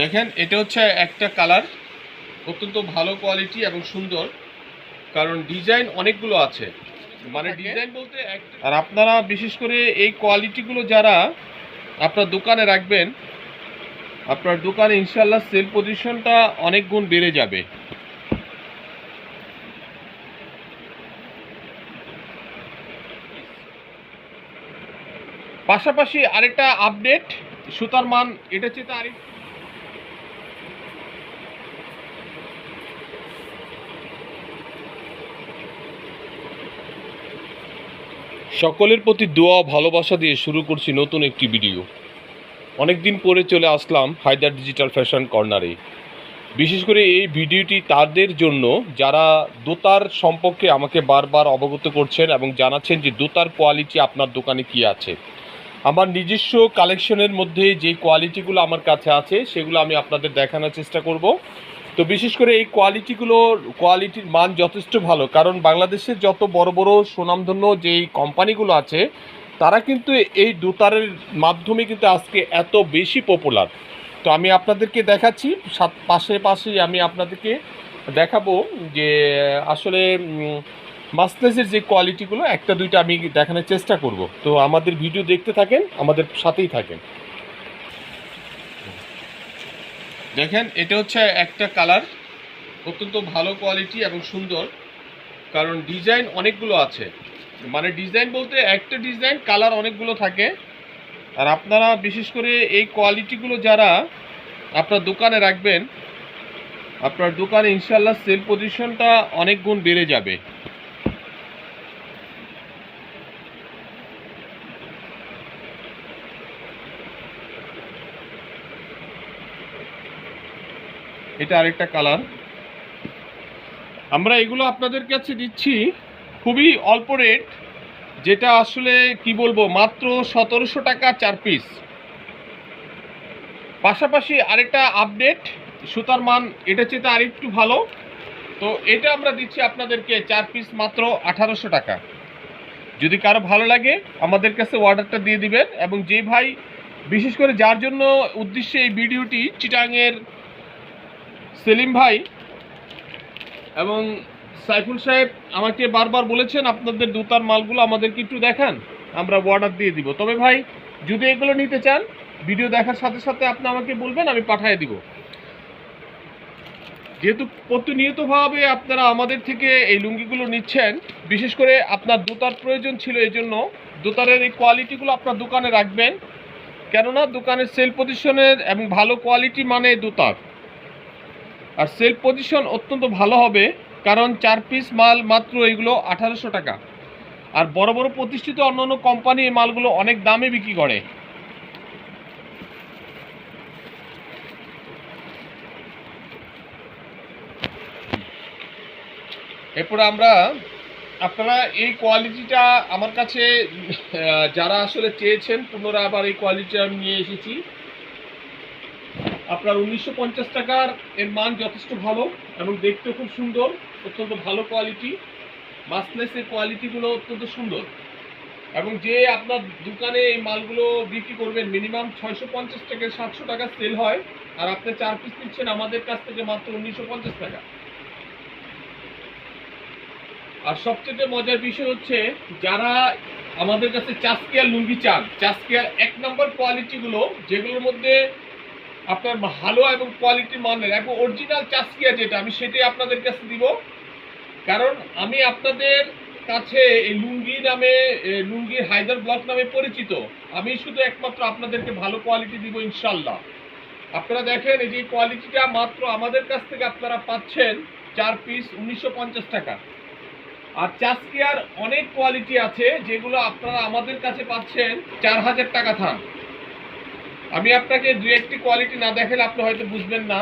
দেখেন এটা হচ্ছে একটা কালার অত্যন্ত ভালো কোয়ালিটি এবং সুন্দর কারণ ডিজাইন অনেকগুলো আছে। মানে ডিজাইন বলতে আর আপনারা বিশেষ করে এই কোয়ালিটিগুলো যারা আপনার দোকানে রাখবেন আপনার দোকানে ইনশাল্লাহ সেল পজিশনটা অনেক গুণ বেড়ে যাবে। পাশাপাশি আরেকটা আপডেট সুতার মান এটা চেয়ে আরেক সকলের প্রতি দোয়া ভালোবাসা দিয়ে শুরু করছি নতুন একটি ভিডিও। অনেকদিন পরে চলে আসলাম হায়দার ডিজিটাল ফ্যাশন কর্নারে। বিশেষ করে এই ভিডিওটি তাদের জন্য, যারা দোতার সম্পর্কে আমাকে বারবার অবগত করছেন এবং জানাচ্ছেন যে দোতার কোয়ালিটি আপনার দোকানে কি আছে। আমার নিজস্ব কালেকশনের মধ্যে যে কোয়ালিটিগুলো আমার কাছে আছে, সেগুলো আমি আপনাদের দেখানোর চেষ্টা করব। তো বিশেষ করে এই কোয়ালিটিগুলোর কোয়ালিটির মান যথেষ্ট ভালো। কারণ বাংলাদেশের যত বড় বড় সুনামধন্য যেই কোম্পানিগুলো আছে, তারা কিন্তু এই দুতারের মাধ্যমে কিন্তু আজকে এত বেশি পপুলার তো আমি আপনাদেরকে দেখাচ্ছি, সাত, পাশে পাশেই আমি আপনাদেরকে দেখাবো যে আসলে মাসলেসের যে কোয়ালিটিগুলো একটা দুইটা আমি দেখানোর চেষ্টা করব। তো আমাদের ভিডিও দেখতে থাকেন, আমাদের সাথেই থাকেন। দেখেন, এটা হচ্ছে একটা কালার অত্যন্ত ভালো কোয়ালিটি এবং সুন্দর, কারণ ডিজাইন অনেকগুলো আছে। মানে ডিজাইন বলতে একটা ডিজাইন, কালার অনেকগুলো থাকে। আর আপনারা বিশেষ করে এই কোয়ালিটিগুলো যারা আপনার দোকানে রাখবেন, আপনার দোকানে ইনশাল্লাহ সেল পজিশনটা অনেক গুণ বেড়ে যাবে। এটা আরেকটা কালার। আমরা এগুলো আপনাদের কাছে দিচ্ছি খুবই অল্প রেট, যেটা আসলে কি বলব, মাত্র সতেরোশো টাকা চার পিস। পাশাপাশি আরেকটা আপডেট, সুতার মান এটা চেয়ে আরেকটু ভালো। তো এটা আমরা দিচ্ছি আপনাদেরকে চার পিস মাত্র আঠারোশো টাকা। যদি কারও ভালো লাগে, আমাদের কাছে অর্ডারটা দিয়ে দিবেন এবং যে ভাই, বিশেষ করে যার জন্য উদ্দেশ্যে এই ভিডিওটি চিটাংয়ের সেলিম ভাই এবং সাইফুল সাহেব আমাকে বারবার বলেছেন, আপনাদের দুতার মালগুলো আমাদেরকে একটু দেখান, আমরা অর্ডার দিয়ে দিব। তবে ভাই, যদি এগুলো নিতে চান ভিডিও দেখার সাথে সাথে আপনি আমাকে বলবেন, আমি পাঠিয়ে দিব। যেহেতু প্রতিনিয়তভাবে আপনারা আমাদের থেকে এই লুঙ্গিগুলো নিচ্ছেন, বিশেষ করে আপনার দোতার প্রয়োজন ছিল এই জন্য দোতারের এই কোয়ালিটিগুলো আপনার দোকানে রাখবেন। কেননা, দোকানের সেল পজিশনের এবং ভালো কোয়ালিটি মানে দোতার। আর সেল পজিশন অত্যন্ত ভালো হবে, কারণ চার পিস মাল মাত্র এগুলো আঠারোশো টাকা। আর বড় বড় প্রতিষ্ঠিত অন্যান্য কোম্পানি এই মালগুলো অনেক দামে বিক্রি করে। এরপরে আমরা, আপনারা এই কোয়ালিটিটা আমার কাছে যারা আসলে চেয়েছেন পুনরায় আবার এই কোয়ালিটিটা আমি নিয়ে এসেছি আপনার উনিশশো পঞ্চাশ টাকার এর মান যথেষ্ট ভালো এবং দেখতে খুব সুন্দর, অত্যন্ত ভালো কোয়ালিটি মাসলেসের কোয়ালিটিগুলো অত্যন্ত সুন্দর। এবং যে আপনার দোকানে এই মালগুলো বিক্রি করবেন মিনিমাম ছয়শো পঞ্চাশ থেকে সাতশো টাকা সেল হয়, আর আপনি চার পিস নিচ্ছেন আমাদের কাছ থেকে মাত্র উনিশশো পঞ্চাশ টাকা। আর সবচেয়ে মজার বিষয় হচ্ছে, যারা আমাদের কাছে চাষকিয়ার লুঙ্গি চান চাষকিয়ার এক নম্বর কোয়ালিটিগুলো যেগুলোর মধ্যে আপনার ভালো এবং কোয়ালিটি মানের এবং অরিজিনাল চাষকিয়া যেটা আমি সেটাই আপনাদের কাছে দিব। কারণ আমি আপনাদের কাছে এই লুঙ্গি নামে লুঙ্গি হায়দার ব্লক নামে পরিচিত। আমি শুধু একমাত্র আপনাদেরকে ভালো কোয়ালিটি দিব ইনশাল্লাহ আপনারা দেখেন, এই যে কোয়ালিটিটা মাত্র আমাদের কাছ থেকে আপনারা পাচ্ছেন চার পিস উনিশশো পঞ্চাশ টাকা। আর চাষকিয়ার অনেক কোয়ালিটি আছে, যেগুলো আপনারা আমাদের কাছে পাচ্ছেন চার হাজার টাকা থান। আমি আপনাকে দু একটি কোয়ালিটি না দেখালে আপনি হয়তো বুঝবেন না।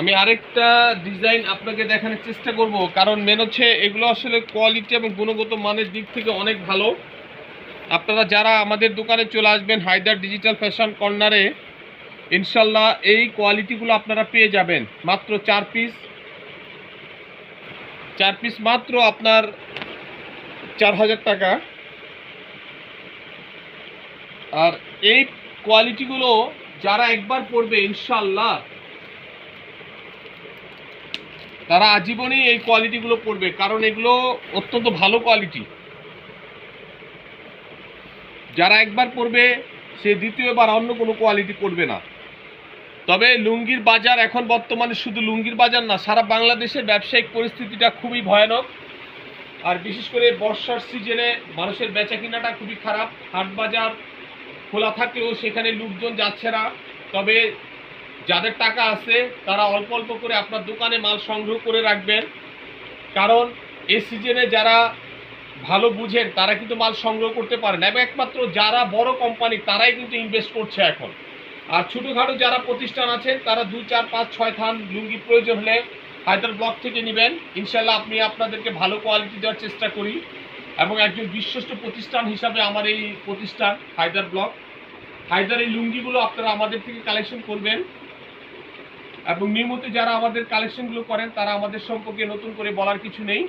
আমি আরেকটা ডিজাইন আপনাকে দেখানোর চেষ্টা করব, কারণ মেন হচ্ছে এগুলো আসলে কোয়ালিটি এবং গুণগত মানের দিক থেকে অনেক ভালো। আপনারা যারা আমাদের দোকানে চলে আসবেন হায়দার ডিজিটাল ফ্যাশন কর্নারে ইনশাল্লাহ এই কোয়ালিটিগুলো আপনারা পেয়ে যাবেন। মাত্র চার পিস চার পিস মাত্র আপনার চার হাজার টাকা। আর এই কোয়ালিটিগুলো যারা একবার পড়বে ইনশাল্লাহ তারা আজীবনই এই কোয়ালিটিগুলো পড়বে, কারণ এগুলো অত্যন্ত ভালো কোয়ালিটি যারা একবার পড়বে, সে দ্বিতীয়বার অন্য কোনো কোয়ালিটি পড়বে না। তবে লুঙ্গির বাজার এখন বর্তমানে শুধু লুঙ্গির বাজার না, সারা বাংলাদেশের ব্যবসায়িক পরিস্থিতিটা খুবই ভয়ানক। আর বিশেষ করে বর্ষার সিজনে মানুষের বেচা কিনাটা খুবই খারাপ। হাট বাজার খোলা থাকলেও সেখানে লোকজন যাচ্ছে না। তবে যাদের টাকা আছে, তারা অল্প অল্প করে আপনার দোকানে মাল সংগ্রহ করে রাখবেন। কারণ এই সিজনে যারা ভালো বুঝেন, তারা কিন্তু মাল সংগ্রহ করতে পারেন এবং একমাত্র যারা বড় কোম্পানি তারাই কিন্তু ইনভেস্ট করছে এখন। আর ছোটোখাটো যারা প্রতিষ্ঠান আছেন তারা দুই চার, পাঁচ, ছয় থান লুঙ্গি প্রয়োজন হলে হায়দার ব্লক থেকে নেবেন। ইনশাল্লাহ আপনি আপনাদেরকে ভালো কোয়ালিটি দেওয়ার চেষ্টা করি এবং একজন বিশ্বস্ত প্রতিষ্ঠান হিসাবে আমার এই প্রতিষ্ঠান, হায়দার ব্লক। হায়দার এই লুঙ্গিগুলো আপনারা আমাদের থেকে কালেকশন করবেন এবং নিয়মিত যারা আমাদের কালেকশনগুলো করেন, তারা আমাদের সম্পর্কে নতুন করে বলার কিছু নেই।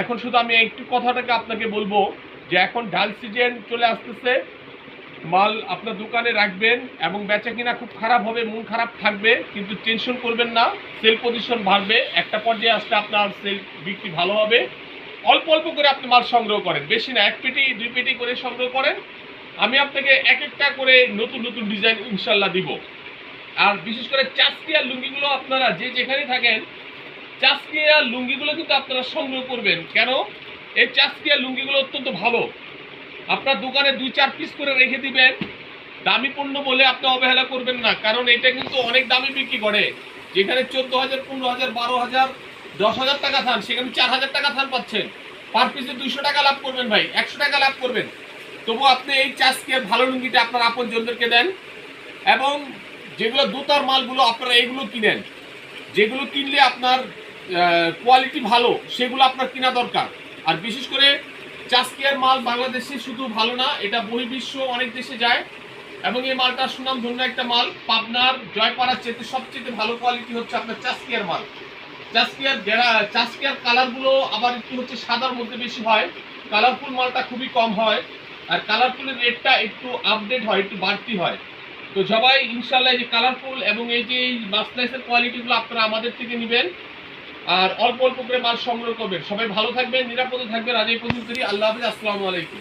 এখন শুধু আমি একটু কথাটাকে আপনাকে বলব যে এখন ডাল সিজন চলে আসতেছে। মাল আপনার দোকানে রাখবেন এবং বেচা কিনা খুব খারাপ হবে, মন খারাপ থাকবে, কিন্তু টেনশন করবেন না সেল পজিশন বাড়বে, একটা পর্যায়ে আসলে আপনার সেল বিক্রি ভালো হবে। অল্প অল্প করে আপনি মাল সংগ্রহ করেন, বেশি না, এক পেটি, দুই পেটি করে সংগ্রহ করেন। আমি আপনাকে এক একটা করে নতুন নতুন ডিজাইন ইনশাল্লাহ দিব। আর বিশেষ করে চাষকিয়ার লুঙ্গিগুলো আপনারা যে যেখানে থাকেন চাষকিয়ার লুঙ্গিগুলো কিন্তু আপনারা সংগ্রহ করবেন। কেন? এই চাষকিয়ার লুঙ্গিগুলো অত্যন্ত ভালো। আপনার দোকানে দুই চার পিস করে রেখে দিবেন। দামি পণ্য বলে আপনি অবহেলা করবেন না, কারণ এটা কিন্তু অনেক দামি বিক্রি করে। যেখানে চোদ্দ হাজার, পনেরো হাজার, বারো হাজার, দশ হাজার টাকা থান সেখানে চার হাজার টাকা থান পাচ্ছেন। পার পিসে দুইশো টাকা লাভ করবেন ভাই, একশো টাকা লাভ করবেন। তবু আপনি এই চাষকে, ভালো লুঙ্গিটা আপনার আপন জনদেরকে দেন এবং যেগুলো দুতার মালগুলো আপনারা এগুলো কিনেন। যেগুলো কিনলে আপনার কোয়ালিটি ভালো, সেগুলো আপনার কিনা দরকার। আর বিশেষ করে চাষকিয়ার মাল বাংলাদেশে শুধু ভালো না, এটা বহির্বিশ্ব অনেক দেশে যায়। এবং এই মালটা সুনাম ধন্য একটা মাল, পাবনার জয়পাড়ার চেতে সবচেয়ে ভালো কোয়ালিটি হচ্ছে আপনার চাষকিয়ার মাল। চাষকিয়ার গেরা- চাষকিয়ার কালারগুলো আবার একটু হচ্ছে সাদার মধ্যে বেশি হয় কালারফুল মালটা খুবই কম হয়, আর কালারফুলের রেটটা একটু আপডেট হয়, একটু বাড়তি হয়। তো সবাই ইনশাল্লাহ এই যে কালারফুল এবং এই যে এই মাসলাইসের কোয়ালিটিগুলো আপনারা আমাদের থেকে নেবেন। আর অল্প অল্প করে মাল সংগ্রহ করবেন। সবাই ভালো থাকবেন, নিরাপদে থাকবেন। আজ এই পর্যন্তই। আল্লাহ হাফিজ। আসসালামু আলাইকুম।